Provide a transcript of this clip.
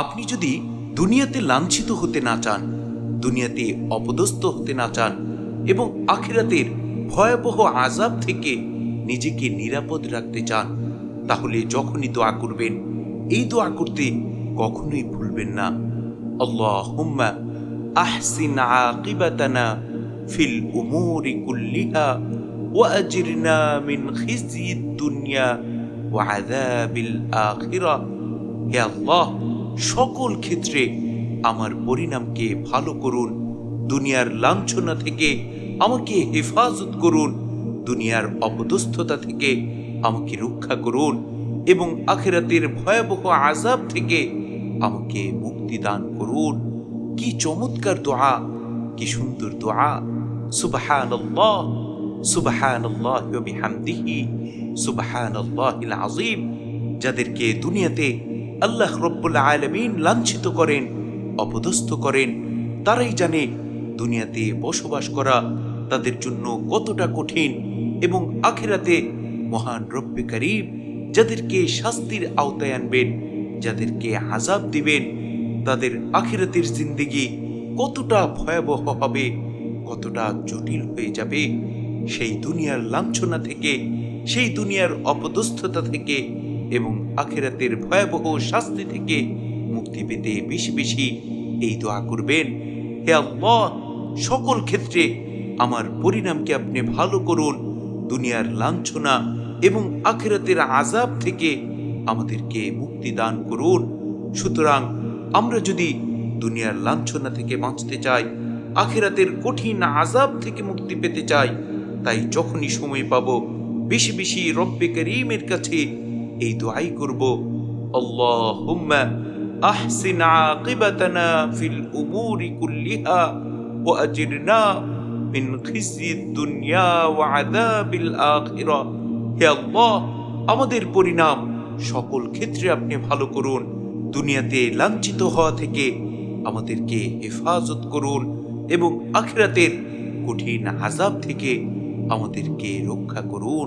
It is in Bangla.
আপনি যদি দুনিয়াতে লাঞ্ছিত হতে না চান, দুনিয়াতে অপদস্থ হতে না চান এবং আখিরাতের ভয়াবহ আজাব থেকে নিজেকে নিরাপদ রাখতে চান, তাহলে যখনই দোয়া করবেন, এই দোয়া করতে কখনোই ভুলবেন না। আল্লাহুম্মা আহসিন আকিবাতানা ফিল উমুরি কুল্লিহা ওয়াজিরনা মিন খিজিদ দুনিয়া ওয়া আখিরা। হে আল্লাহ সকল ক্ষেত্রে আমার পরিণামকে ভালো করুন, দুনিয়ার লাঞ্ছনা থেকে আমাকে হেফাজত করুন, দুনিয়ার অপদস্থতা থেকে আমাকে রক্ষা করুন এবং আখেরাতের ভয়াবহ আজাব থেকে আমাকে মুক্তি দান করুন। কি চমৎকার দোয়া, কি সুন্দর দোয়া। সুবহানাল্লাহ সুবহানাল্লাহ বিহামদিহি, সুবহানাল্লাহিল যাদেরকে দুনিয়াতে আল্লাহ রব্বুল আলামিন লাঞ্ছিত করেন, অপদস্থ করেন। তারাই জানে দুনিয়াতে বসবাস করা তাদের জন্য কতটা কঠিন এবং আখেরাতে মহান রব্বে যাদেরকে শাস্তির আওতায় আনবেন, যাদেরকে আজাব দিবেন, তাদের আখেরাতের জিন্দিগি কতটা ভয়াবহ হবে, কতটা জটিল হয়ে যাবে, সেই দুনিয়ার লাঞ্ছনা থেকে, সেই দুনিয়ার অপদস্থতা থেকে এবং আখেরাতের ভয়াবহ শাস্তি থেকে মুক্তি পেতে বেশি বেশি এই দোয়া করবেন। হে আল্লাহ, সকল ক্ষেত্রে আমার পরিণামকে আপনি ভালো করুন, দুনিয়ার লাঞ্ছনা এবং আখেরাতের আজাব থেকে আমাদেরকে মুক্তি দান করুন। সুতরাং আমরা যদি দুনিয়ার লাঞ্ছনা থেকে বাঁচতে চাই, আখেরাতের কঠিন আজাব থেকে মুক্তি পেতে চাই, তাই যখনই সময় পাব, বেশি বেশি রব্বে করিমের কাছে এই দোয়াই করব। আল্লাহুম্মা আহসিন আকিবাতানা ফিল উমুরি কুল্লিহা ওয়া আজিরনা মিন খিজিদ দুনিয়া ওয়া আযাবিল আখিরা। হে আল্লাহ, আমাদের পরিণাম সকল ক্ষেত্রে আপনি ভালো করুন। দুনিয়াতে লাঞ্ছিত হওয়া থেকে আমাদেরকে হেফাজত করুন এবং আখিরাতের কঠিন আজাব থেকে আমাদেরকে রক্ষা করুন।